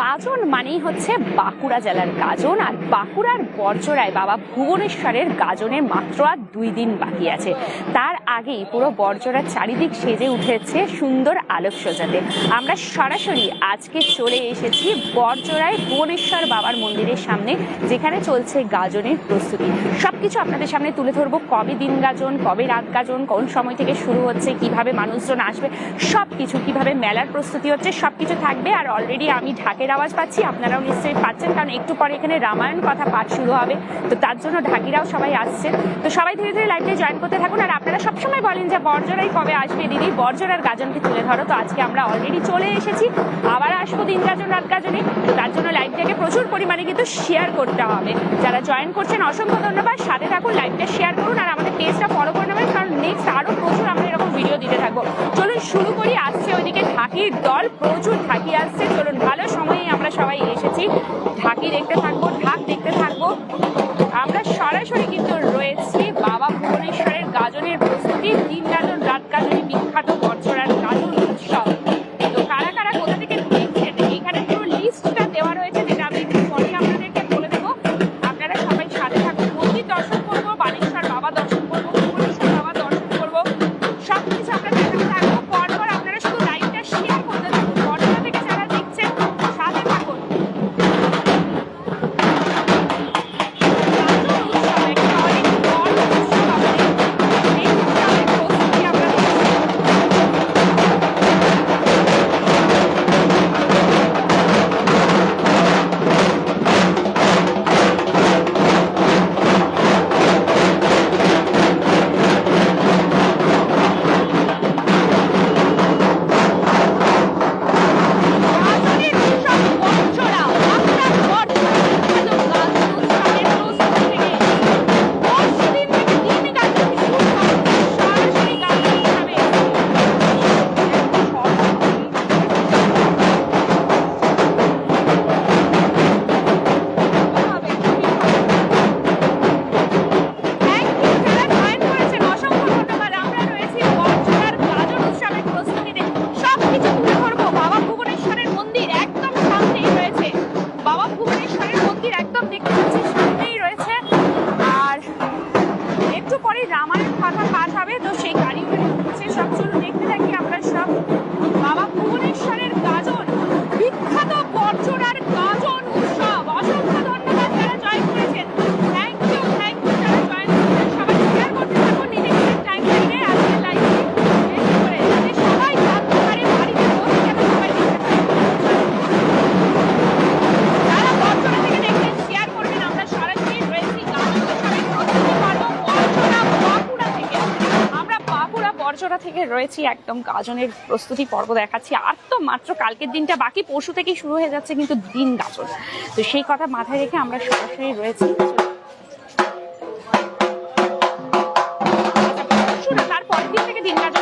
গাজন মানেই হচ্ছে বাঁকুড়া জেলার গাজন, আর বাঁকুড়ার বর্জরায় বাবা ভুবনেশ্বরের গাজনের মাত্র আর দুই দিন বাকি আছে। তার আগেই পুরো বর্জরার চারিদিক সেজে উঠেছে সুন্দর আলোক সজাতে আমরা সরাসরি আজকে চলে এসেছি বর্জরায় ভুবনেশ্বর বাবার মন্দিরের সামনে, যেখানে চলছে গাজনের প্রস্তুতি। সবকিছু আপনাদের সামনে তুলে ধরবো। কবে দিন গাজন, কবে রাত গাজন, কোন সময় থেকে শুরু হচ্ছে, কীভাবে মানুষজন আসবে সব কিছু কীভাবে মেলার প্রস্তুতি হচ্ছে সব কিছু থাকবে। আর অলরেডি আমি ঢাকের আওয়াজ পাচ্ছি, আপনারাও নিশ্চয়ই পাচ্ছেন, কারণ একটু পরে এখানে রামায়ণ কথা পাঠ শুরু হবে। তো তার জন্য ঢাকিরাও সবাই আসছে। তো সবাই ধীরে ধীরে লাইভে জয়েন করতে থাকুন, আর আপনারা সবসময় বলেন যে বর্জরাই কবে আসবে দিদি? বর্জরার গাজনকে তুলে ধরো। তো আজকে আমরা অলরেডি চলে এসেছি, আবার আসব দিন গাজন, রাত গাজনে। তো তার জন্য লাইভটাকে প্রচুর পরিমাণে কিন্তু শেয়ার করতে হবে। যারা জয়েন করছেন, অসংখ্য ধন্যবাদ। সাথে থাকুন লাইভটা শেয়ার করুন, আর আমাদের পেজটা ফলো করে নেবেন, কারণ নেক্সট আরও প্রচুর আমরা ভিডিও দিতে থাকব। চলুন শুরু করি। আসছে ওইদিকে ঢাকির দল, প্রচুর ঢাকি আসছে। চলুন, ভালো সময়ে আমরা সবাই এসেছি। ঢাকি দেখতে থাকব, ঢাক দেখতে থাকব। আমরা সরাসরি কিন্তু রয়েছি বাবা ভুবনেশ্বরের গাজনের প্রস্তুতি। দিন বাবা মন্দির একদম দেখতে পাচ্ছি, সামনেই রয়েছে। আর একটু পরে রামায়ণ কথা পাঠ হবে, তো সেই রয়েছি, একদম গাজনের প্রস্তুতি পর্ব দেখাচ্ছি। আর তো মাত্র কালকের দিনটা বাকি পশু থেকেই শুরু হয়ে যাচ্ছে কিন্তু দিন গাজন তো সেই কথা মাথায় রেখে আমরা সরাসরি রয়েছি। তারপর দিন থেকে দিন গাজন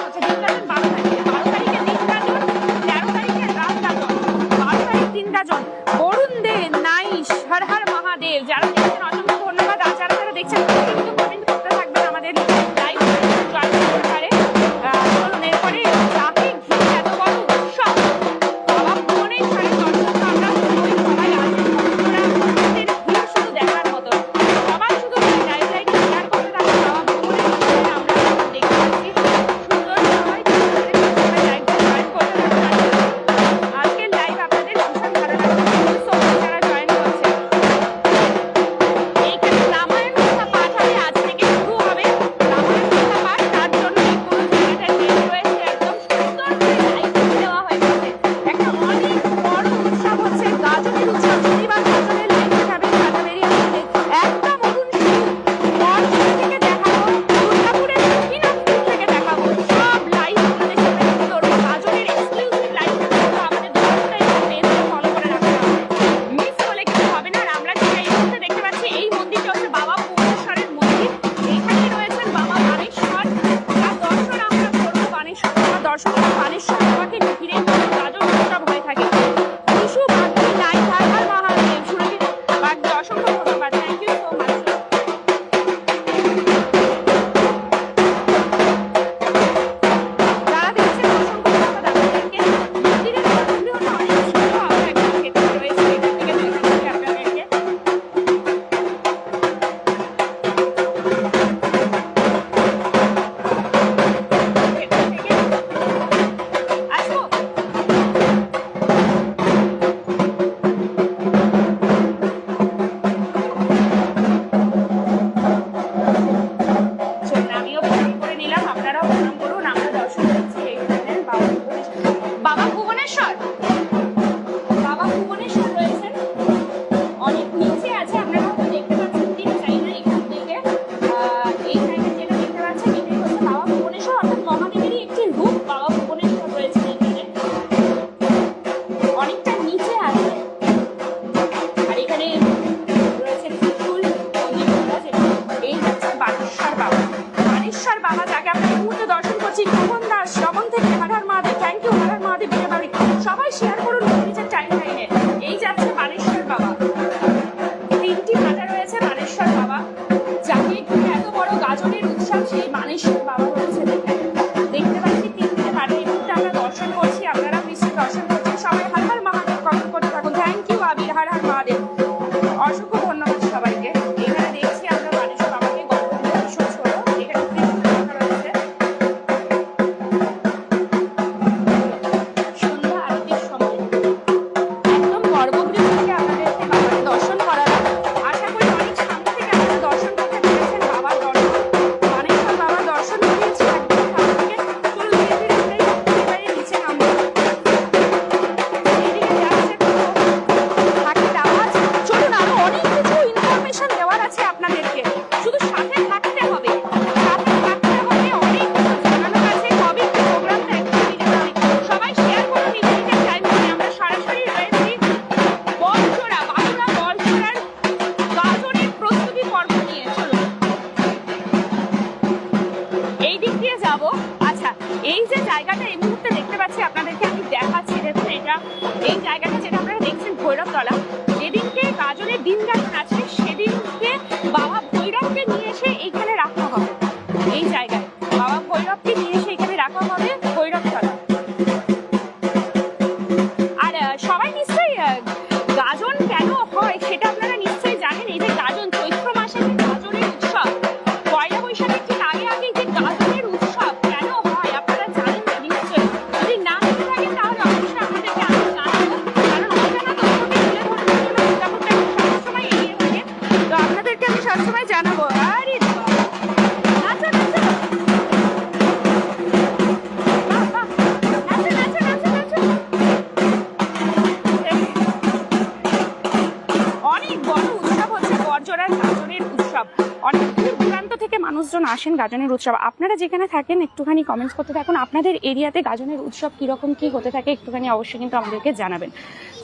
আসেন গাজনের উৎসব। আপনারা যেখানে থাকেন, একটুখানি কমেন্টস করতে থাকুন। আপনাদের এরিয়াতে গাজনের উৎসব কীরকম, কী হতে থাকে, একটুখানি অবশ্যই কিন্তু আমাদেরকে জানাবেন।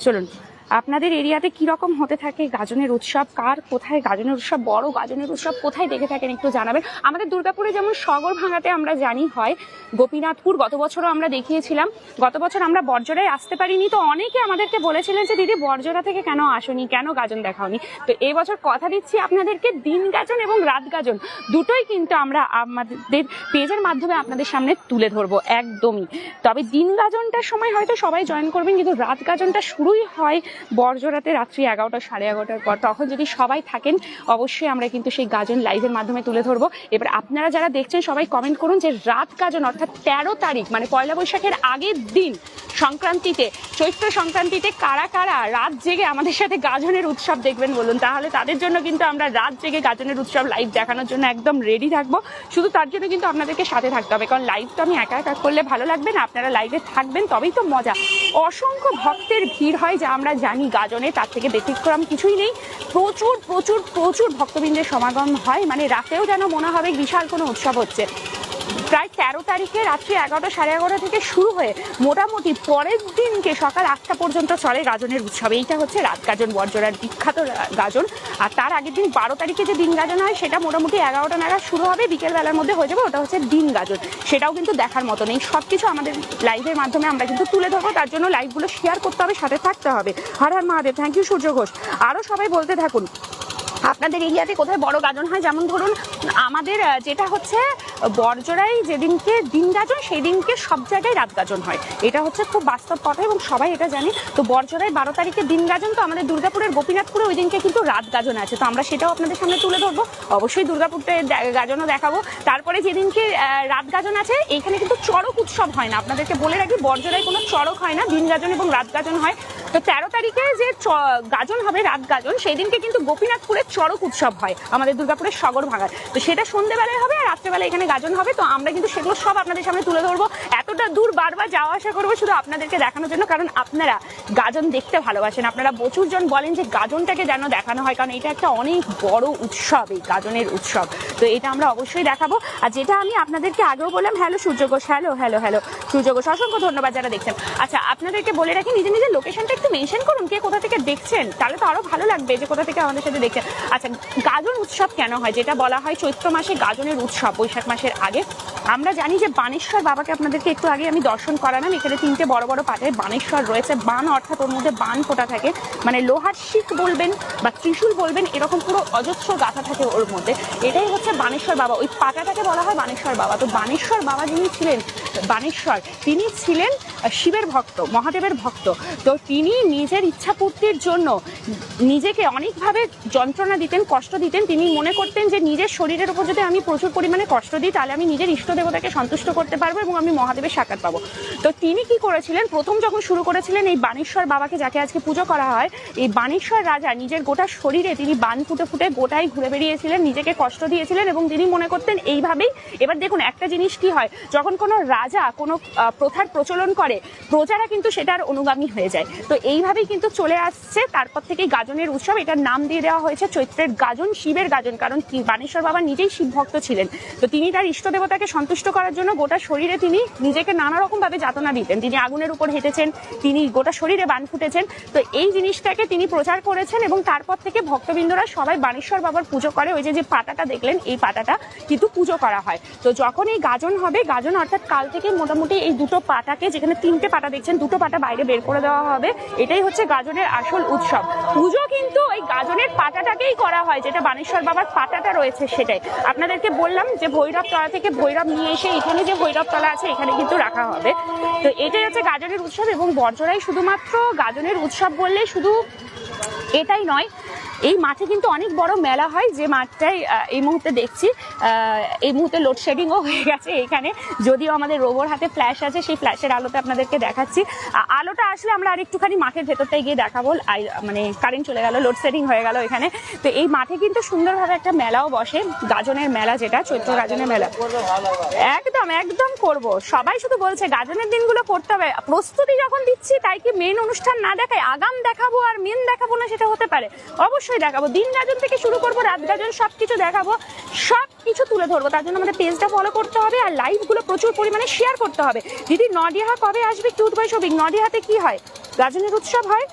চলুন। আপনাদের এরিয়াতে কীরকম হতে থাকে গাজনের উৎসব? কার কোথায় গাজনের উৎসব? বড় গাজনের উৎসব কোথায় দেখে থাকেন একটু জানাবেন। আমাদের দুর্গাপুরে যেমন সগর ভাঙাতে আমরা জানি হয়, গোপীনাথপুর গত বছরও আমরা দেখিয়েছিলাম। গত বছর আমরা বর্জরায় আসতে পারিনি। তো অনেকে আমাদেরকে বলেছিলেন যে, দিদি বর্জরা থেকে কেন আসনি? কেন গাজন দেখাওনি তো এই বছর কথা দিচ্ছি আপনাদেরকে, দিন গাজন এবং রাত গাজন। দুটোই কিন্তু আমরা আমাদের পেজের মাধ্যমে আপনাদের সামনে তুলে ধরবো, একদমই। তবে দিন গাজনটার সময় হয়তো সবাই জয়েন করবেন, কিন্তু রাত গাজনটা শুরুই হয় বর্জরাতে রাত্রি এগারোটা, সাড়ে এগারোটার পর তখন যদি সবাই থাকেন, অবশ্যই আমরা কিন্তু সেই গাজন লাইভের মাধ্যমে তুলে ধরবো। এবার আপনারা যারা দেখছেন, সবাই কমেন্ট করুন যে রাত গাজন, অর্থাৎ তেরো তারিখ মানে পয়লা বৈশাখের আগের দিন সংক্রান্তিতে, চৈত্র সংক্রান্তিতে কারা কারা রাত জেগে আমাদের সাথে গাজনের উৎসব দেখবেন বলুন। তাহলে তাদের জন্য কিন্তু আমরা রাত জেগে গাজনের উৎসব লাইভ দেখানোর জন্য একদম রেডি থাকব। শুধু তার জন্য কিন্তু আপনাদেরকে সাথে থাকতে হবে, কারণ লাইভ তো আমি একা একা করলে ভালো লাগবে না। আপনারা লাইভে থাকবেন, তবেই তো মজা। অসংখ্য ভক্তের ভিড় হয় যা আমরা জানি গাজনে, তার থেকে ব্যতিক্রম কিছুই নেই। প্রচুর প্রচুর প্রচুর ভক্তবৃন্দের সমাগম হয়। মানে রাতেও যেন মনে হবে বিশাল কোনো উৎসব হচ্ছে। প্রায় তেরো তারিখে রাত্রি এগারোটা সাড়ে এগারোটা থেকে শুরু হয়ে মোটামুটি পরের দিনকে সকাল আটটা পর্যন্ত চলে গাজনের উৎসব। এইটা হচ্ছে রাত গাজন বর্জরার বিখ্যাত গাজন। আর তার আগের দিন বারো তারিখে যে দিন গাজন হয়, সেটা মোটামুটি এগারোটা নাগাদ শুরু হবে, বিকেলবেলার মধ্যে হয়ে যাবে, ওটা হচ্ছে দিন গাজন। সেটাও কিন্তু দেখার মতো নেই। সব কিছু আমাদের লাইভের মাধ্যমে আমরা কিন্তু তুলে ধরবো, তার জন্য লাইভগুলো শেয়ার করতে হবে, সাথে থাকতে হবে। Har Har Mahadev thank you Surya Ghosh. আরও সবাই বলতে থাকুন আপনাদের এরিয়াতে কোথায় বড় গাজন হয়? যেমন ধরুন, আমাদের যেটা হচ্ছে বরজরাই যেদিনকে দিন গাজন সেই দিনকে সব জায়গায় রাত গাজন হয়। এটা হচ্ছে খুব বাস্তব কথা এবং সবাই এটা জানে। তো বরজরাই বারো তারিখে দিন গাজন, তো আমাদের দুর্গাপুরের গোপীনাথপুরে ওই দিনকে কিন্তু রাত গাজন আছে। তো আমরা সেটাও আপনাদের সামনে তুলে ধরবো। অবশ্যই দুর্গাপুরতে গাজনও দেখাবো। তারপরে যেদিনকে রাত গাজন আছে, এখানে কিন্তু চড়ক উৎসব হয় না। আপনাদেরকে বলে রাখি বরজরায় কোনো চড়ক হয় না। দিন গাজন এবং রাত গাজন হয়। তো তেরো তারিখে যে গাজন হবে রাত গাজন সেই দিনকে কিন্তু গোপীনাথপুরের চড়ক উৎসব হয় আমাদের দুর্গাপুরের সগর ভাঙার। তো সেটা সন্ধ্যেবেলায় হবে আর রাত্রেবেলায় এখানে গাজন হবে। তো আমরা কিন্তু সেগুলো সব আপনাদের সামনে তুলে ধরবো। এতটা দূর বারবার যাওয়া আসা করব শুধু আপনাদেরকে দেখানোর জন্য, কারণ আপনারা গাজন দেখতে ভালোবাসেন। আপনারা প্রচুর জন বলেন যে গাজনটাকে যেন দেখানো হয়, কারণ এটা একটা অনেক বড় উৎসব, এই গাজনের উৎসব। তো এটা আমরা অবশ্যই দেখাবো। আর যেটা আমি আপনাদেরকে আগেও বললাম, hello Surya Ghosh, hello hello hello, Surya Ghosh, অসংখ্য ধন্যবাদ যারা দেখছেন। আচ্ছা আপনাদেরকে বলে রাখি, নিজে নিজের লোকেশনটা একটু মেনশন করুন কে কোথা থেকে দেখছেন, তাহলে তো আরও ভালো লাগবে যে কোথা থেকে আমাদের সাথে দেখছেন। আচ্ছা গাজন উৎসব কেন হয়, যেটা বলা হয় চৈত্র মাসে গাজনের উৎসব, বৈশাখ মাসের আগে। আমরা জানি যে বানেশ্বর বাবাকে আপনাদেরকে একটু আগে আমি দর্শন করালাম, এখানে তিনটে বড় বড় পাটে বানেশ্বর রয়েছে। বান অর্থাৎ ওর মধ্যে বান ফোটা থাকে মানে লোহার শিখ বলবেন বা ত্রিশূল বলবেন, এরকম পুরো অজস্র গাথা থাকে ওর মধ্যে। এটাই হচ্ছে বানেশ্বর বাবা। ওই পাটাটাকে বলা হয় বানেশ্বর বাবা। তো বানেশ্বর বাবা যিনি ছিলেন, বানেশ্বর, তিনি ছিলেন শিবের ভক্ত, মহাদেবের ভক্ত। তো তিনি নিজের ইচ্ছা পূর্তির জন্য নিজেকে অনেকভাবে যন্ত্রণা দিতেন, কষ্ট দিতেন। তিনি মনে করতেন যে নিজের শরীরের উপর যদি আমি প্রচুর পরিমাণে কষ্ট দিই, তাহলে আমি নিজের ইষ্ট দেবতাকে সন্তুষ্ট করতে পারব এবং আমি মহাদেবের সাক্ষাৎ পাবো। তো তিনি কি করেছিলেন? প্রথম যখন শুরু করেছিলেন এই বানেশ্বর বাবাকে যাকে আজকে পুজো করা হয়, এই বানেশ্বর রাজা নিজের গোটা শরীরে তিনি বান ফুটে ফুটে গোটাই ঘুরে বেরিয়েছিলেন নিজেকে কষ্ট দিয়েছিলেন এবং তিনি মনে করতেন এইভাবেই, এবার দেখুন একটা জিনিস কি হয়, যখন কোনো রাজা কোনো প্রথার প্রচলন করে, প্রজারা কিন্তু সেটার অনুগামী হয়ে যায়। তো এইভাবেই কিন্তু চলে আসছে। তারপর থেকেই গাজনের উৎসব, এটার নাম দিয়ে দেওয়া হয়েছে চৈত্রের গাজন, শিবের গাজন, কারণ বানেশ্বর বাবা নিজেই শিব ভক্ত ছিলেন। তো তিনি তার ইষ্ট দেবতাকে সন্তুষ্ট করার জন্য গোটা শরীরে তিনি নিজেকে নানা রকম ভাবে যাতনা দিতেন। তিনি আগুনের উপর হেঁটেছেন, তিনি গোটা শরীরে বান ফুটেছেন। তো এই জিনিসটাকে তিনি প্রচার করেছেন এবং তারপর থেকে ভক্তবৃন্দরা সবাই বানেশ্বর বাবার পুজো করে। ওই যে যে পাতাটা দেখলেন, এই পাতাটা কিন্তু পুজো করা হয়। তো যখন এই গাজন হবে, গাজন অর্থাৎ কাল থেকে মোটামুটি এই দুটো পাটাকে, যেখানে তিনটে পাটা দেখছেন, দুটো পাটা বাইরে বের করে দেওয়া হবে। এটাই হচ্ছে গাজনের আসল উৎসব। পুজো কিন্তু ওই গাজনের পাতাটাকেই করা হয়, যেটা বানেশ্বর বাবার পাতাটা রয়েছে সেটাই। আপনাদেরকে বললাম যে ভৈরব তলা থেকে ভৈরব নিয়ে এসে এখানে যে ভৈরব তলা আছে, এখানে কিন্তু রাখা হবে। তো এটাই হচ্ছে গাজনের উৎসব এবং বর্জরাই শুধুমাত্র গাজনের উৎসব বললে শুধু এটাই নয় এই মাঠে কিন্তু অনেক বড় মেলা হয়, যে মাঠটাই এই মুহূর্তে দেখছি এই মুহূর্তে লোডশেডিংও হয়ে গেছে এখানে। যদিও আমাদের রোবর হাতে ফ্ল্যাশ আছে, সেই ফ্ল্যাশের আলোতে আপনাদেরকে দেখাচ্ছি। আলোটা আসলে আমরা আর একটুখানি মাঠের ভেতরটায় গিয়ে দেখাবো। মানে কারেন্ট চলে গেল লোডশেডিং হয়ে গেল এখানে। তো এই মাঠে কিন্তু সুন্দরভাবে একটা মেলাও বসে, গাজনের মেলা যেটা, চৈত্র গাজনের মেলা। একদম একদম করব। সবাই শুধু বলছে, গাজনের দিনগুলো করতে হবে। প্রস্তুতি যখন দিচ্ছি, তাই কি মেন অনুষ্ঠান না দেখায়, আগাম দেখাবো আর মেন দেখাবো না সেটা হতে পারে? অবশ্যই দেখাবো। দিন গাজন থেকে শুরু করব, রাত গাজন সব কিছু দেখাবো। সব কিছু তুলে ধরবো। তার জন্য আমাদের পেজটা ফলো করতে হবে আর লাইভগুলো প্রচুর পরিমাণে শেয়ার করতে হবে। দিদি, নডিহা কবে আসবে? কিউট ভাই সবিক নডিহাতে কি হয়? গাজনের উৎসব হয়।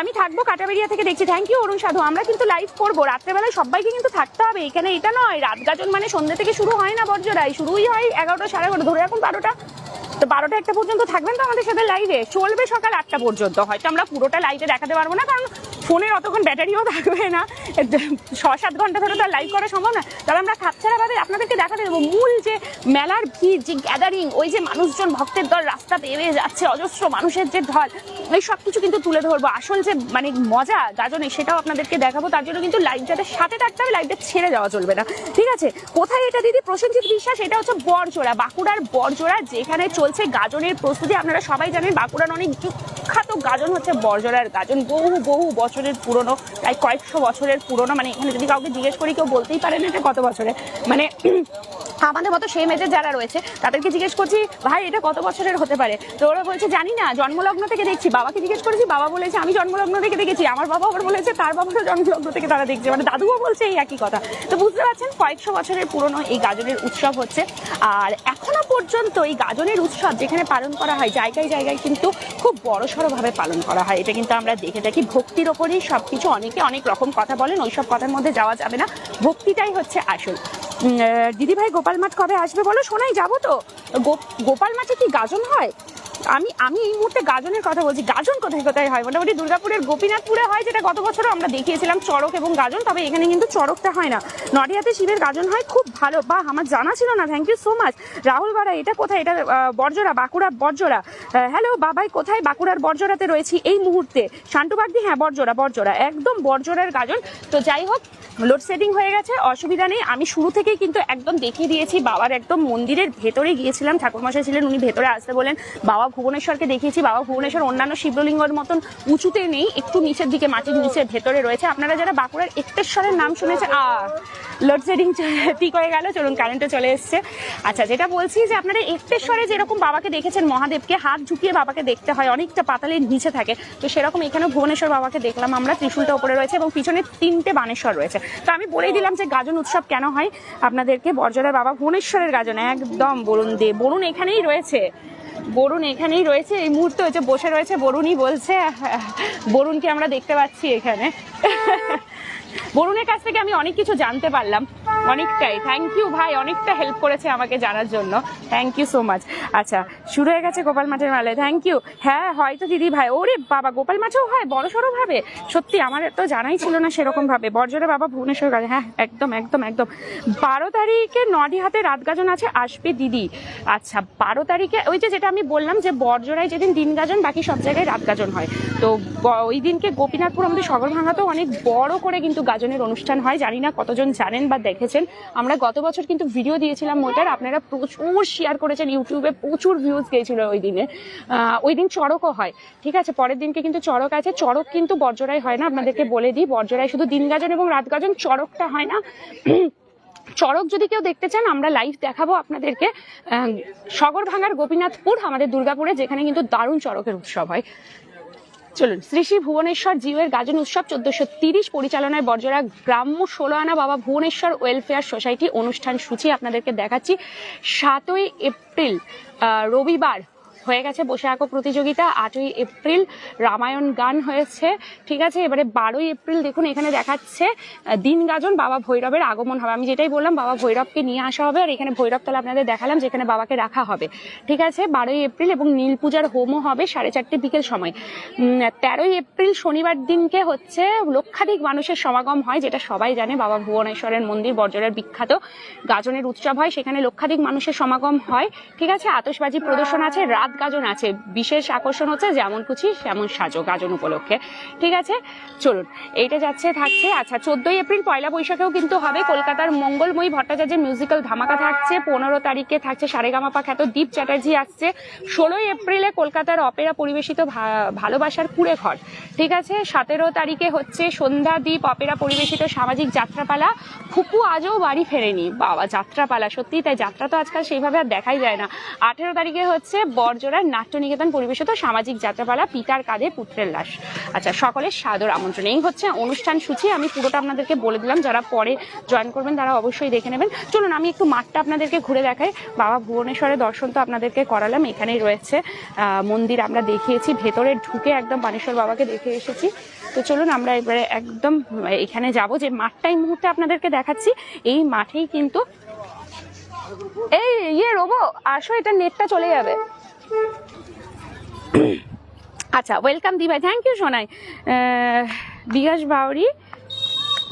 আমি থাকব কাটাবেরিয়া থেকে দেখছি। থ্যাংক ইউ অরুণ সাধু। আমরা কিন্তু লাইভ করব। রাত্রেবেলায় সবাইকে কিন্তু থাকতে হবে। এখানে এটা নয়। রাত গাজন মানে সন্ধ্যে থেকে শুরু হয় না বর্জরাই শুরুই হয় এগারোটা সাড়ে এগারোটা। ধরে রাখুন বারোটা। তো বারোটা একটা পর্যন্ত থাকবেন তো আমাদের সাথে লাইভে চলবে সকাল আটটা পর্যন্ত। হয়তো আমরা পুরোটা লাইভে দেখাতে পারব না, কারণ ফোনের অতক্ষণ ব্যাটারিও থাকবে না। ছ সাত ঘণ্টা ধরে তো লাইভ করা সম্ভব না। তাহলে আমরা খাপছাড়াভাবে আপনাদেরকে দেখাতে দেবো মূল যে মেলার ভিড়, যে গ্যাদারিং ওই যে মানুষজন, ভক্তের দল রাস্তা পেরিয়ে যাচ্ছে, অজস্র মানুষের যে ঢল, এই সব কিছু কিন্তু তুলে ধরবো। আসল যে মানে মজা গাজনে, সেটাও আপনাদেরকে দেখাবো। তার জন্য কিন্তু লাইভটাতে সাথে থাকতে হবে লাইভটা ছেড়ে যাওয়া চলবে না। ঠিক আছে? কোথায় এটা, দিদি? প্রসেনজিৎ বিশ্বাস, এটা হচ্ছে বরজোড়া, বাঁকুড়ার বরজোড়া, যেখানে চলছে গাজনের প্রস্তুতি আপনারা সবাই জানেন, বাঁকুড়ার অনেক বিখ্যাত গাজন হচ্ছে বরজোড়ার গাজন। বহু বহু বছরের পুরনো, প্রায় কয়েকশো বছরের পুরনো মানে এখানে যদি কাউকে জিজ্ঞেস করি, কেউ বলতেই পারে না এটা কত বছরের। মানে আমাদের মতো সেম এজের যারা রয়েছে, তাদেরকে জিজ্ঞেস করছি, ভাই, এটা কত বছরের হতে পারে? তো ওরা বলছে, জানি না, জন্মলগ্ন থেকে দেখছি। বাবাকে জিজ্ঞেস করেছি, বাবা বলেছে, আমি জন্মলগ্ন থেকে দেখেছি। আমার বাবা আবার বলেছে, তার বাবারও জন্মলগ্ন থেকে তারা দেখছে। মানে দাদুও বলছে এই একই কথা। তো বুঝতে পারছেন, কয়েকশো বছরের পুরনো এই গাজনের উৎসব হচ্ছে। আর এখনও পর্যন্ত এই গাজনের উৎসব যেখানে পালন করা হয়, জায়গায় জায়গায় কিন্তু খুব বড় সড়োভাবে পালন করা হয়। এটা কিন্তু আমরা দেখে থাকি। ভক্তির ওপরেই সব কিছু অনেকে অনেক রকম কথা বলেন ওই সব কথার মধ্যে যাওয়া যাবে না। ভক্তিটাই হচ্ছে আসল। দিদিভাই গোপাল মাঠ কবে আসবে বলো? শোনাই, যাব তো। গোপাল মাঠে কি গাজন হয়? আমি আমি এই মুহূর্তে গাজনের কথা বলছি। গাজন কোথায় কোথায় হয়? মোটামুটি দুর্গাপুরের গোপীনাথপুরে হয়, যেটা গত বছরও আমরা দেখিয়েছিলাম চড়ক এবং গাজন, তবে এখানে কিন্তু চড়কটা হয় না। নডিয়াতে শিবের গাজন হয়, খুব ভালো। বা আমার জানা ছিল না। Thank you so much Rahul Bara এটা কোথায়? এটা বর্জরা বাঁকুড়া বর্জরা হ্যালো বাবাই, কোথায় বাঁকুড়ার বর্জরাতে রয়েছি? এই মুহূর্তে। শান্তুবাগদি হ্যাঁ বর্জরা বর্জরা একদম বর্জরার গাজন। তো যাই হোক লোডশেডিং হয়ে গেছে, অসুবিধা নেই। আমি শুরু থেকেই কিন্তু একদম দেখিয়ে দিয়েছি, বাবার একদম মন্দিরের ভেতরে গিয়েছিলাম। ঠাকুরমশাই ছিলেন, উনি ভেতরে আসতে বলেন। বাবা ভুবনেশ্বরকে দেখিয়েছি। বাবা ভুবনেশ্বর অন্যান্য শিবলিঙ্গর মতন উঁচুতে নেই, একটু নিচের দিকে মাটির নিচের ভেতরে রয়েছে। আপনারা যারা বাঁকুড়ার একটেশ্বরের নাম শুনেছে আ লোডশেডিং ঠিক হয়ে গেল, চলুন কারেন্টে চলে এসছে। আচ্ছা যেটা বলছি যে আপনারা একটেশ্বরে যেরকম বাবাকে দেখেছেন মহাদেবকে, হাত ঝুঁকিয়ে বাবাকে দেখতে হয়, অনেকটা পাতালের নিচে থাকে। তো সেরকম এখানে ভুবনেশ্বর বাবাকে দেখলাম আমরা, ত্রিশুলটা উপরে রয়েছে এবং পিছনে তিনটে বানেশ্বর রয়েছে। তো আমি বলেই দিলাম যে গাজন উৎসব কেন হয়, আপনাদেরকে বর্জরের বাবা ভুবনেশ্বরের গাজন, একদম বরুণ দে বরুণ এখানেই রয়েছে। বরুণ এখানেই রয়েছে, এই মুহূর্তে হচ্ছে বসে রয়েছে বরুণই বলছে বরুণকে আমরা দেখতে পাচ্ছি এখানে। বরুণের কাছ থেকে আমি অনেক কিছু জানতে পারলাম, অনেকটাই। থ্যাংক ইউ ভাই, অনেকটা হেল্প করেছে আমাকে জানার জন্য। থ্যাংক ইউ সো মাচ আচ্ছা শুরু হয়ে গেছে গোপাল মাঠের মেলায় থ্যাংক ইউ হ্যাঁ হয়তো দিদি ভাই। ওরে বাবা, গোপাল মাঠেও হয়? বড় সড়ো ভাবে? সত্যি, আমার তো জানাই ছিল না সেরকম ভাবে। বর্জরে বাবা ভুবনেশ্বর গাছে। হ্যাঁ একদম একদম একদম। বারো তারিখে নডি হাতে রাত গাজন আছে, আসবে দিদি। আচ্ছা বারো তারিখে ওই যে যেটা আমি বললাম যে বর্জরায় যেদিন দিন গাজন, বাকি সব জায়গায় রাত গাজন হয়। তো ওই দিনকে গোপীনাথপুর আমাদের সগর ভাঙাতেও অনেক বড় করে কিন্তু গাজনের অনুষ্ঠান হয় জানি না কতজন জানেন বা দেখেছেন। আমরা গত বছর কিন্তু ভিডিও দিয়েছিলাম ওটার আপনারা প্রচুর শেয়ার করেছেন ইউটিউবে প্রচুর ভিউজ গিয়েছিল ওই দিনে। ওই দিন চড়কও হয় ঠিক আছে? পরের দিনকে কিন্তু চড়ক আছে। চড়ক কিন্তু বর্জরায় হয় না আপনাদেরকে বলে দিই বর্জরায় শুধু দিন গাজন এবং রাত গাজন চড়কটা হয় না। চড়ক যদি কেউ দেখতে চান আমরা লাইভ দেখাবো আপনাদেরকে। আহ, সগর ভাঙার গোপীনাথপুর আমাদের দুর্গাপুরে যেখানে কিন্তু দারুণ চড়কের উৎসব হয়। চলুন, শ্রী শ্রী ভুবনেশ্বর জিওয়ের গাজন উৎসব চোদ্দশো তিরিশ পরিচালনায় বর্জরা গ্রাম্য ষোলো আনা বাবা ভুবনেশ্বর ওয়েলফেয়ার সোসাইটি অনুষ্ঠান সূচি আপনাদেরকে দেখাচ্ছি। সাতই এপ্রিল রবিবার হয়ে গেছে বসে আঁকো প্রতিযোগিতা। আটই এপ্রিল রামায়ণ গান হয়েছে। ঠিক আছে, এবারে বারোই এপ্রিল দেখুন, এখানে দেখাচ্ছে দিন গাজন বাবা ভৈরবের আগমন হবে। আমি যেটাই বললাম, বাবা ভৈরবকে নিয়ে আসা হবে, আর এখানে ভৈরব তলা আপনাদের দেখালাম, যেখানে বাবাকে রাখা হবে। ঠিক আছে, বারোই এপ্রিল এবং নীল পূজার হোমও হবে সাড়ে চারটে বিকেল সময়। তেরোই এপ্রিল শনিবার দিনকে হচ্ছে লক্ষাধিক মানুষের সমাগম হয়, যেটা সবাই জানে। বাবা ভুবনেশ্বরের মন্দির বর্জরের বিখ্যাত গাজনের উৎসব হয়, সেখানে লক্ষাধিক মানুষের সমাগম হয়। ঠিক আছে, আতশবাজি প্রদর্শন আছে, রাত গাজন আছে। বিশেষ আকর্ষণ হচ্ছে যেমন খুশি সেমন সাজো গাজন উপলক্ষে। ঠিক আছে? চলুন, এইটা যাচ্ছে, থাকছে। আচ্ছা চোদ্দই এপ্রিল পয়লা বৈশাখেও কিন্তু হবে কলকাতার মঙ্গলময়ী ভট্টাচার্যের মিউজিক্যাল ধামাকা থাকছে। পনেরো তারিখে থাকছে সারেগামাপা খ্যাত দীপ চ্যাটার্জি আসছে। ষোলোই এপ্রিলে কলকাতার অপেরা পরিবেশিত ভালোবাসার কুড়ে ঘর। ঠিক আছে? সতেরো তারিখে হচ্ছে সন্ধ্যা দ্বীপ অপেরা পরিবেশিত সামাজিক যাত্রাপালা। ফুপু আজও বাড়ি ফেরেনি। বাবা, যাত্রাপালা। সত্যি তাই, যাত্রা তো আজকাল সেইভাবে আর দেখাই যায় না। আঠেরো তারিখে হচ্ছে বরজোড়ার নাট্যনিকেতন পরিবেশিত সামাজিক যাত্রাপালা পিতার কাঁধে পুত্রের লাশ। আচ্ছা সকলের সাদর আমন্ত্রণ। এই হচ্ছে অনুষ্ঠান সূচি। আমি পুরোটা আপনাদেরকে বলে দিলাম। যারা পরে জয়েন করবেন, তারা অবশ্যই দেখে নেবেন। চলুন, আমি একটু মাঠটা আপনাদেরকে ঘুরে দেখাই। বাবা ভুবনেশ্বরের দর্শন তো আপনাদেরকে করালাম। এখানেই রয়েছে মন্দির আমরা দেখিয়েছি। ভেতরে ঢুকে একদম বানেশ্বর বাবাকে দেখে এসেছি। তো চলুন, আমরা এবারে একদম এখানে যাব। যে মাঠটা এই মুহূর্তে আপনাদেরকে দেখাচ্ছি, এই মাঠেই কিন্তু, এই ইয়ে রোবো আসো, এটা নেটটা চলে যাবে। আচ্ছা ওয়েলকাম দি ভাই থ্যাংক ইউ সোনাই। বিকাশ বাউরি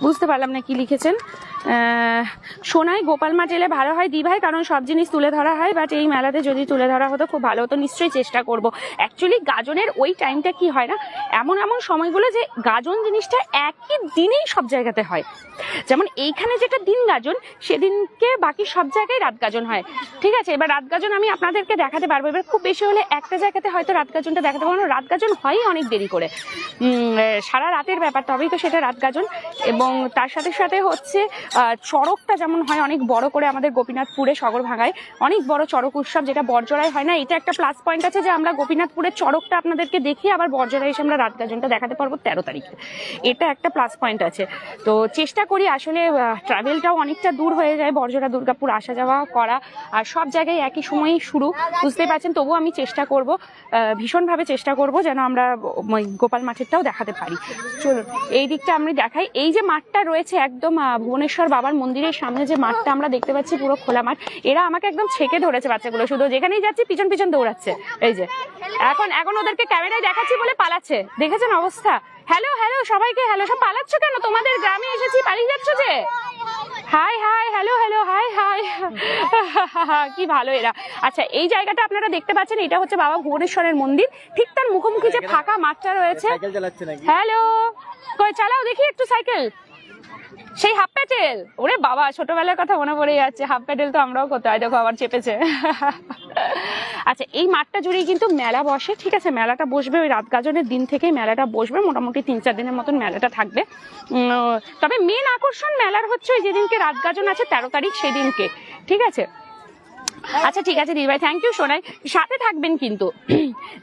বুঝতে পারলাম না কি লিখেছেন। সোনাই, গোপাল মাঠ এলে ভালো হয় দি ভাই কারণ সব জিনিস তুলে ধরা হয় বাট এই মেলাতে যদি তুলে ধরা হতো, খুব ভালো হতো, নিশ্চয়ই চেষ্টা করব। অ্যাকচুয়ালি গাজনের ওই টাইমটা কি হয় না? এমন এমন সময়গুলো যে গাজন জিনিসটা একই দিনেই সব জায়গাতে হয়। যেমন এইখানে যেটা দিন গাজন, সেদিনকে বাকি সব জায়গায় রাত গাজন হয়। ঠিক আছে? এবার রাত গাজন আমি আপনাদেরকে দেখাতে পারব। এবার খুব বেশি হলে একটা জায়গাতে হয়তো রাত গাজনটা দেখাতে পারব রাত গাজন হয়ই অনেক দেরি করে। সারা রাতের ব্যাপার, তবেই তো সেটা রাত গাজন। এবং তার সাথে সাথে হচ্ছে চড়কটা যেমন হয় অনেক বড় করে আমাদের গোপীনাথপুরে সগর ভাঙায়। অনেক বড় চড়ক উৎসব যেটা বর্জরায় হয় না এটা একটা প্লাস পয়েন্ট আছে যে আমরা গোপীনাথপুরের চড়কটা আপনাদেরকে দেখি আবার বর্জরায় এসে আমরা রাত গাজনটা দেখাতে পারব তেরো তারিখে। এটা একটা প্লাস পয়েন্ট আছে। তো চেষ্টা করি আসলে ট্রাভেলটাও অনেকটা দূর হয়ে যায় বর্জরা দুর্গাপুর আসা যাওয়া করা। আর সব জায়গায় একই সময়েই শুরু বুঝতে পারছেন? তবুও আমি চেষ্টা করব ভীষণভাবে চেষ্টা করব যেন আমরা গোপাল মাঠেরটাও দেখাতে পারি। চলুন এই দিকটা আমি দেখাই। এই যে মাঠটা রয়েছে একদম আহ, ভুবনেশ্বর বাবার মন্দিরের সামনে যে মাঠটা আমরা দেখতে পাচ্ছি পুরো খোলা মাঠ এরা আমাকে একদম ছেকে ধরেছে বাচ্চাগুলো। শুধু যেখানেই যাচ্ছি পিছন পিছন দৌড়াচ্ছে। এই যে এখন এখন ওদেরকে ক্যামেরায় দেখাচ্ছি বলে পালাচ্ছে। দেখেছেন অবস্থা? হ্যালো হ্যালো সবাইকে হ্যালো সব পালাচ্ছ কেন? তোমাদের গ্রামে এসেছি পালিয়ে যাচ্ছ যে? Hi hi hello hello hi hi কি ভালো এরা। আচ্ছা এই জায়গাটা আপনারা দেখতে পাচ্ছেন এটা হচ্ছে বাবা ভুবনেশ্বরের মন্দির। ঠিক তার মুখোমুখি যে ফাঁকা মাঠটা রয়েছে। হ্যালো কই চালাও দেখি একটু সাইকেল। সেই হাফ প্যাটেল ওরে বাবা, ছোটবেলার কথা মনে পড়ে যাচ্ছে। হাফ প্যাটেল তো আমরাও করতে হয় দেখো, আবার চেপেছে। আচ্ছা এই মাঠটা জুড়েই কিন্তু মেলা বসে। ঠিক আছে, মেলাটা বসবে ওই রাত গাজনের দিন থেকেই মেলাটা বসবে। মোটামুটি তিন চার দিনের মতন মেলাটা থাকবে। তবে মেন আকর্ষণ মেলার হচ্ছে ওই যেদিনকে রাত গাজন আছে তেরো তারিখ সেদিনকে। ঠিক আছে? আচ্ছা ঠিক আছে দিদিভাই থ্যাংক ইউ সোনাই। সাথে থাকবেন কিন্তু।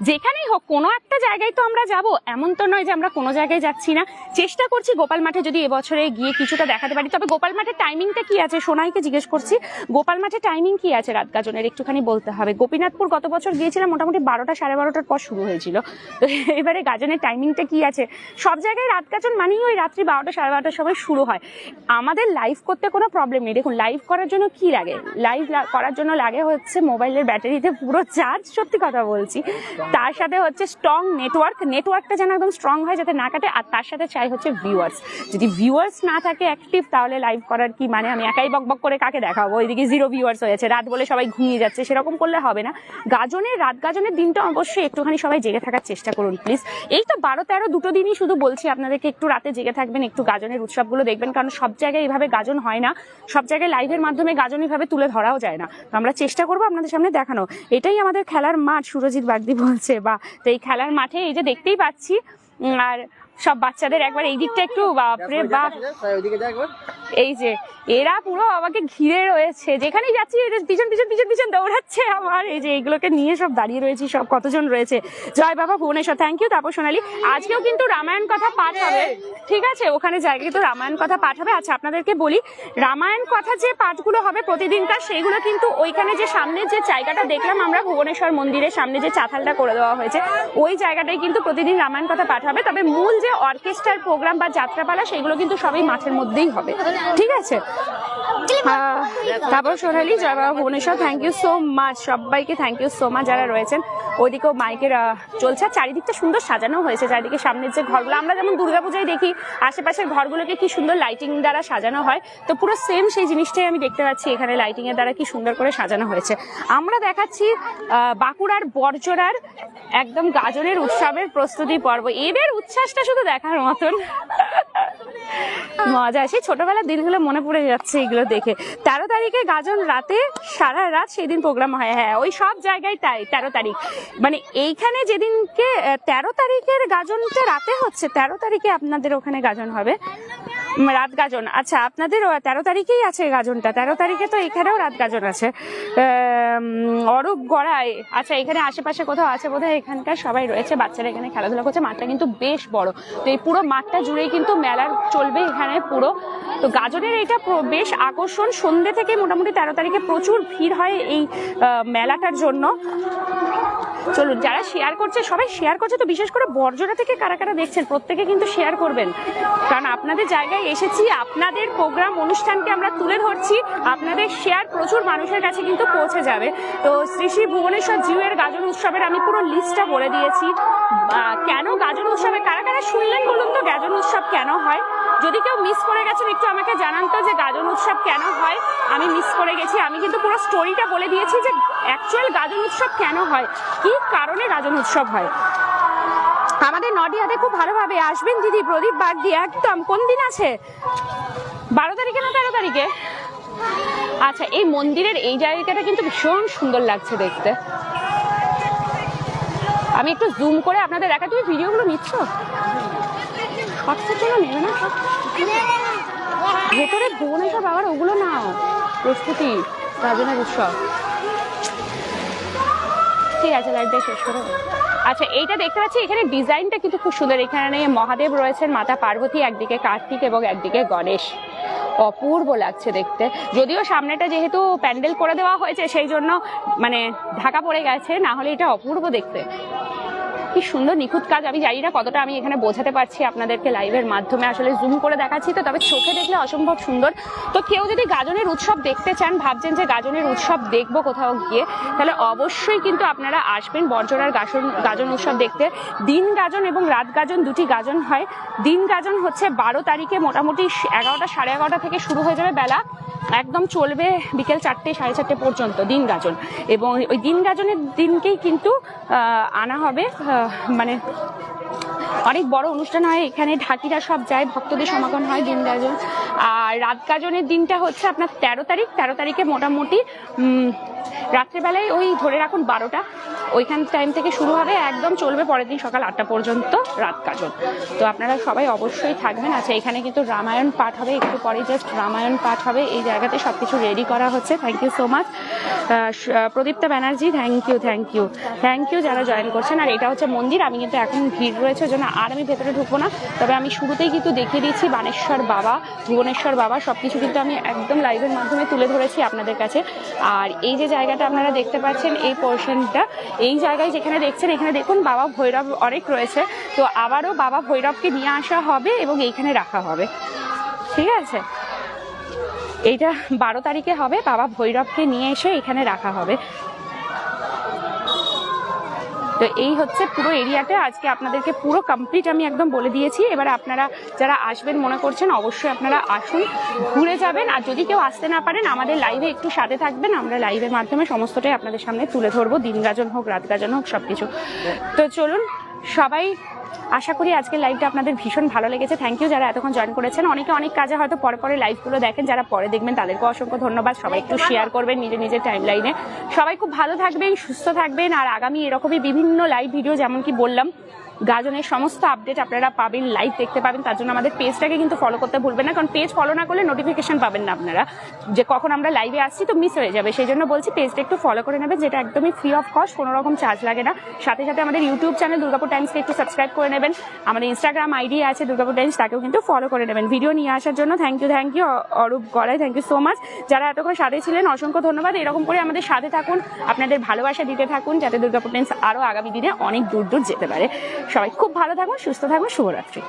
যেখানেই হোক, কোনো একটা জায়গায় তো আমরা যাব। এমন তো নয় যে আমরা কোনো জায়গায় যাচ্ছি না। চেষ্টা করছি গোপাল মাঠে যদি এবছরে গিয়ে কিছুটা দেখাতে পারি। তবে গোপাল মাঠের টাইমিংটা কি আছে? সোনাইকে জিজ্ঞেস করছি, গোপাল মাঠের টাইমিং কি আছে রাত গাজনের একটুখানি বলতে হবে। গোপীনাথপুর গত বছর গিয়েছিলাম, মোটামুটি বারোটা সাড়ে বারোটার পর শুরু হয়েছিল। তো এবারে গাজনের টাইমিংটা কি আছে? সব জায়গায় রাত গাজন মানেই ওই রাত্রি বারোটা সাড়ে বারোটার সময় শুরু হয়। আমাদের লাইভ করতে কোনো প্রবলেম নেই। দেখুন লাইভ করার জন্য কি লাগে? লাইভ করার জন্য লাগে হচ্ছে মোবাইলের ব্যাটারিতে পুরো চার্জ সত্যি কথা বলছি। তার সাথে হচ্ছে স্ট্রং নেটওয়ার্ক নেটওয়ার্কটা যেন একদম স্ট্রং হয় যাতে না কাটে, আর তার সাথে চাই হচ্ছে ভিউয়ার্স যদি ভিউয়ার্স না থাকে অ্যাক্টিভ তাহলে লাইভ করার কি মানে? আমি একাই বক বক করে কাকে দেখাবো? ওইদিকে জিরো ভিউয়ার্স হয়েছে, রাত বলে সবাই ঘুমিয়ে যাচ্ছে, সেরকম করলে হবে না। গাজনের, রাত গাজনের দিনটা অবশ্যই একটুখানি সবাই জেগে থাকার চেষ্টা করুন প্লিজ এই তো বারো তেরো দুটো দিনই শুধু বলছি আপনাদেরকে, একটু রাতে জেগে থাকবেন, একটু গাজনের উৎসবগুলো দেখবেন, কারণ সব জায়গায় এইভাবে গাজন হয় না। সব জায়গায় লাইভের মাধ্যমে গাজন এইভাবে তুলে ধরাও যায় না। তো আমরা চেষ্টা করব আপনাদের সামনে দেখানো। এটাই আমাদের খেলার মাঠ, সুরজিৎ বাগদি বলছে। বা তো এই খেলার মাঠে এই যে দেখতেই পাচ্ছি আর সব বাচ্চাদের একবার এই দিকটা একটু বাপরে বাপ। এই যে এরা পুরো আমাকে ঘিরে রয়েছে। যেখানেই যাচ্ছি পিছন পিছন পিছন পিছন দৌড়াচ্ছে আমার। এই যে এইগুলোকে নিয়ে সব দাঁড়িয়ে রয়েছি সব কতজন রয়েছে। জয় বাবা ভুবনেশ্বর থ্যাংক ইউ তারপর সোনালি। আজকেও কিন্তু রামায়ণ কথা পাঠ হবে। ঠিক আছে ওখানে জায়গায় কিন্তু রামায়ণ কথা পাঠ হবে। আচ্ছা আপনাদেরকে বলি রামায়ণ কথা যে পাঠগুলো হবে প্রতিদিনকার সেইগুলো কিন্তু ওইখানে যে সামনে যে জায়গাটা দেখলাম আমরা ভুবনেশ্বর মন্দিরের সামনে যে চাতালটা করে দেওয়া হয়েছে ওই জায়গাটায় কিন্তু প্রতিদিন রামায়ণ কথা পাঠ হবে। তবে মূল যে অর্কেস্ট্রার প্রোগ্রাম বা যাত্রাপালা সেগুলো কিন্তু সবই মাঠের মধ্যেই হবে। ঠিক আছে? তারপর সোনালি বাবা Bhubaneswar thank you so much সবাইকে থ্যাংক ইউ সো মাচ যারা রয়েছেন। ওইদিকেও মাইকের চলছে। চারিদিকটা সুন্দর সাজানো হয়েছে। চারিদিকে সামনের যে ঘরগুলো আমরা যেমন দুর্গাপূজায় দেখি আশেপাশের ঘরগুলোকে কি সুন্দর লাইটিং দ্বারা সাজানো হয়। তো পুরো সেম সেই জিনিসটাই আমি দেখতে পাচ্ছি এখানে লাইটিং এর দ্বারা কি সুন্দর করে সাজানো হয়েছে। আমরা দেখাচ্ছি আহ, বাঁকুড়ার বর্জরার একদম গাজনের উৎসবের প্রস্তুতি পর্ব। এদের উচ্ছ্বাসটা শুধু দেখার মতন। মজা সেই ছোটবেলার দিনগুলো মনে পড়ে যাচ্ছে এগুলো দেখে। তেরো তারিখে গাজন রাতে সারা রাত সেই দিন প্রোগ্রাম হয়। হ্যাঁ ওই সব জায়গায় তাই, তেরো তারিখ। মানে এইখানে যেদিনকে তেরো তারিখের গাজনটা রাতে হচ্ছে, তেরো তারিখে আপনাদের ওখানে গাজন হবে। রাত গাজন আচ্ছা আপনাদের তেরো তারিখেই আছে গাজনটা। তেরো তারিখে তো এখানেও রাত গাজন আছে অরূপ গড়ায় আচ্ছা এখানে আশেপাশে কোথাও আছে বোধহয়? এখানকার সবাই রয়েছে, বাচ্চারা এখানে খেলাধুলা করছে। মাঠটা কিন্তু বেশ বড়। তো এই পুরো মাঠটা জুড়েই কিন্তু মেলার চলবে এখানে পুরো। তো গাজনের এটা বেশ আকর্ষণ। সন্ধ্যে থেকে মোটামুটি তেরো তারিখে প্রচুর ভিড় হয় এই মেলাটার জন্য। চলুন, যারা শেয়ার করছে, সবাই শেয়ার করছে তো বিশেষ করে বর্জনা থেকে কারা কারা দেখছেন, প্রত্যেকে কিন্তু শেয়ার করবেন। কারণ আপনাদের জায়গায় এসেছি, আপনাদের প্রোগ্রাম অনুষ্ঠানকে আমরা তুলে ধরছি, আপনাদের শেয়ার প্রচুর মানুষের কাছে কিন্তু পৌঁছে যাবে। তো শ্রী শ্রী ভুবনেশ্বর জিউয়ের গাজন উৎসবের আমি পুরো লিস্টটা বলে দিয়েছি। কেন গাজন উৎসবে, কারা কারা শুনলেন বলুন তো গাজন উৎসব কেন হয়? যদি কেউ মিস করে গেছেন, একটু আমাকে জানান তো যে গাজন উৎসব কেন হয়। আমি মিস করে গেছি, আমি কিন্তু পুরো স্টোরিটা বলে দিয়েছি যে অ্যাকচুয়াল গাজন উৎসব কেন হয়? কি কারণে রাজন উৎসব হয়। আমাদের নডিয়াতে খুব ভালোভাবে আসবেন দিদি প্রদীপ বাদ দিয়ে একদম। কোন দিন আছে? বারো তারিখে না তেরো তারিখে? আচ্ছা এই মন্দিরের এই জায়গাটা কিন্তু ভীষণ সুন্দর লাগছে দেখতে। আমি একটু জুম করে আপনাদের দেখা তুমি ভিডিওগুলো নিচ্ছ? জন্য নেবে না? ভেতরে ভুবনেশ্বর বাবার ওগুলো নাও। প্রস্তুতি গাজনের উৎসব। ঠিক আছে লাইভটা শেষ করে আচ্ছা এইটা দেখতে পাচ্ছি, এখানে ডিজাইনটা কিন্তু খুব সুন্দর। এখানে মহাদেব রয়েছেন, মাতা পার্বতী, একদিকে কার্তিক এবং একদিকে গণেশ। অপূর্ব লাগছে দেখতে। যদিও সামনেটা যেহেতু প্যান্ডেল করে দেওয়া হয়েছে, সেই জন্য মানে ঢাকা পড়ে গেছে, না হলে এটা অপূর্ব দেখতে। কি সুন্দর নিখুঁত কাজ আমি জানি না, কতটা আমি এখানে বোঝাতে পারছি আপনাদেরকে লাইভের মাধ্যমে। আসলে জুম করে দেখাচ্ছি তো, তবে চোখে দেখলে অসম্ভব সুন্দর। তো কেউ যদি গাজনের উৎসব দেখতে চান, ভাবছেন যে গাজনের উৎসব দেখব কোথাও গিয়ে, তাহলে অবশ্যই কিন্তু আপনারা আসবেন বর্জরার গাজন গাজন উৎসব দেখতে। দিন গাজন এবং রাত গাজন দুটি গাজন হয়। দিন গাজন হচ্ছে বারো তারিখে মোটামুটি এগারোটা সাড়ে এগারোটা থেকে শুরু হয়ে যাবে বেলা। একদম চলবে বিকেল চারটে, সাড়ে চারটে পর্যন্ত দিন গাজন এবং ওই দিন গাজনের দিনকেই কিন্তু আনা হবে মানে অনেক বড় অনুষ্ঠান হয়, এখানে ঢাকিরা সব যায়, ভক্তদের সমাগম হয় দিন গাজন আর রাত গাজনের দিনটা হচ্ছে আপনার তেরো তারিখ, তেরো তারিখে মোটামুটি রাত্রেবেলায় ওই ধরে রাখুন বারোটা, ওইখান টাইম থেকে শুরু হবে, একদম চলবে পরের দিন সকাল আটটা পর্যন্ত রাত গাজন তো আপনারা সবাই অবশ্যই থাকবেন। আচ্ছা এখানে কিন্তু রামায়ণ পাঠ হবে, একটু পরে জাস্ট রামায়ণ পাঠ হবে, এই জায়গাতে সব কিছু রেডি করা হচ্ছে। Thank you so much Pradipta Banerjee thank you thank you thank you যারা জয়েন করছেন। আর এটা হচ্ছে মন্দির, আমি কিন্তু এখন ভিড় রয়েছে, ওই জন্য আর আমি ভেতরে ঢুকবো না। তবে আমি শুরুতেই কিন্তু দেখিয়ে দিচ্ছি বানেশ্বর বাবা, ভুবনেশ্বর বাবা সব কিছু কিন্তু আমি একদম লাইভের মাধ্যমে তুলে ধরেছি আপনাদের কাছে। আর এই যে জায়গাটা আপনারা দেখতে পাচ্ছেন, এই পোর্শনটা এই জায়গায় যেখানে দেখছেন, এখানে দেখুন বাবা ভৈরব অনেক রয়েছে। তো আবারও বাবা ভৈরবকে নিয়ে আসা হবে এবং এইখানে রাখা হবে। ঠিক আছে? এইটা বারো তারিখে হবে, বাবা ভৈরবকে নিয়ে এসে এখানে রাখা হবে। তো এই হচ্ছে পুরো এরিয়াটা। আজকে আপনাদেরকে পুরো কমপ্লিট আমি একদম বলে দিয়েছি। এবার আপনারা যারা আসবেন মনে করছেন, অবশ্যই আপনারা আসুন, ঘুরে যাবেন। আর যদি কেউ আসতে না পারেন, আমাদের লাইভে একটু সাথে থাকবেন। আমরা লাইভের মাধ্যমে সমস্তটাই আপনাদের সামনে তুলে ধরবো। দিন গাজন হোক রাত গাজন হোক সব কিছু তো চলুন, সবাই আশা করি আজকের লাইভটা আপনাদের ভীষণ ভালো লেগেছে। থ্যাংক ইউ যারা এতক্ষণ জয়েন করেছেন। অনেকে অনেক কাজে হয়তো পরে পরে লাইভগুলো দেখেন, যারা পরে দেখবেন তাদেরকে অসংখ্য ধন্যবাদ। সবাই একটু শেয়ার করবেন নিজের নিজের টাইম লাইনে সবাই খুব ভালো থাকবেন, সুস্থ থাকবেন। আর আগামী এরকমই বিভিন্ন লাইভ ভিডিও যেমন কি বললাম গাজনের সমস্ত আপডেট আপনারা পাবেন লাইভ দেখতে পাবেন। তার জন্য আমাদের পেজটাকে কিন্তু ফলো করতে ভুলবেন না, কারণ পেজ ফলো না করলে নোটিফিকেশন পাবেন না আপনারা। যে কখন আমরা লাইভে আসছি তো মিস হয়ে যাবে। সেই জন্য বলছি পেজটা একটু ফলো করে নেবেন, যেটা একদমই ফ্রি অফ কস্ট কোনো রকম চার্জ লাগে না। সাথে সাথে আমাদের ইউটিউব চ্যানেল দুর্গাপুর টাইমসকে একটু সাবস্ক্রাইব করে নেবেন। আমাদের ইনস্টাগ্রাম আইডি আছে দুর্গাপুর টাইমস তাকেও কিন্তু ফলো করে নেবেন। ভিডিও নিয়ে আসার জন্য thank you thank you Arup Garai thank you so much যারা এতক্ষণ সাথে ছিলেন, অসংখ্য ধন্যবাদ। এরকম করে আমাদের সাথে থাকুন, আপনাদের ভালোবাসা দিতে থাকুন, যাতে দুর্গাপুর টাইমস আরও আগামী দিনে অনেক দূর দূর যেতে পারে। সবাই। খুব ভালো থাকুন সুস্থ থাকুন শুভরাত্রি।